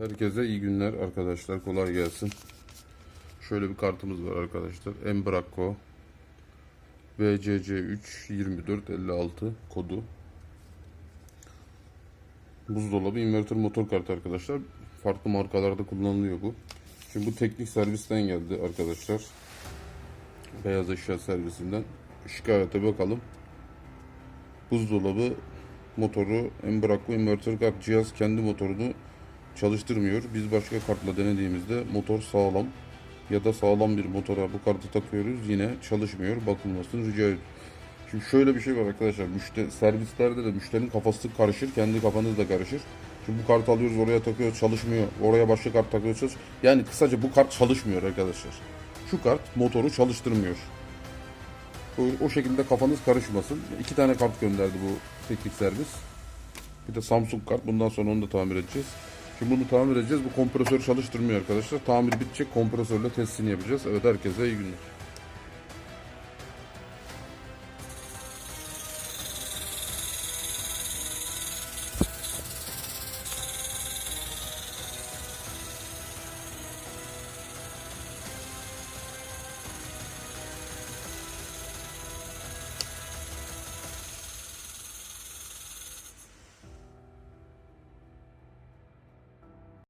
Herkese iyi günler arkadaşlar. Kolay gelsin. Şöyle bir kartımız var arkadaşlar. Embraco VCC3 2456 kodu. Buzdolabı inverter motor kartı arkadaşlar. Farklı markalarda kullanılıyor bu. Şimdi bu teknik servisten geldi arkadaşlar. Beyaz eşya servisinden. Şikayete bakalım. Buzdolabı motoru Embraco inverter kart cihaz kendi motorunu çalıştırmıyor. Biz başka kartla denediğimizde motor sağlam ya da sağlam bir motora bu kartı takıyoruz yine çalışmıyor. Bakılmasını rica ediyoruz. Şimdi şöyle bir şey var arkadaşlar. Müşteri, servislerde de müşterinin kafası karışır. Kendi kafanız da karışır. Şimdi bu kartı alıyoruz oraya takıyoruz çalışmıyor. Oraya başka kart takıyoruz. Yani kısaca bu kart çalışmıyor arkadaşlar. Şu kart motoru çalıştırmıyor. O, o şekilde kafanız karışmasın. İki tane kart gönderdi bu teknik servis. Bir de Samsung kart. Bundan sonra onu da tamir edeceğiz. Şimdi bunu tamir edeceğiz. Bu kompresör çalıştırmıyor arkadaşlar. Tamir bitecek. Kompresörle testini yapacağız. Evet herkese iyi günler.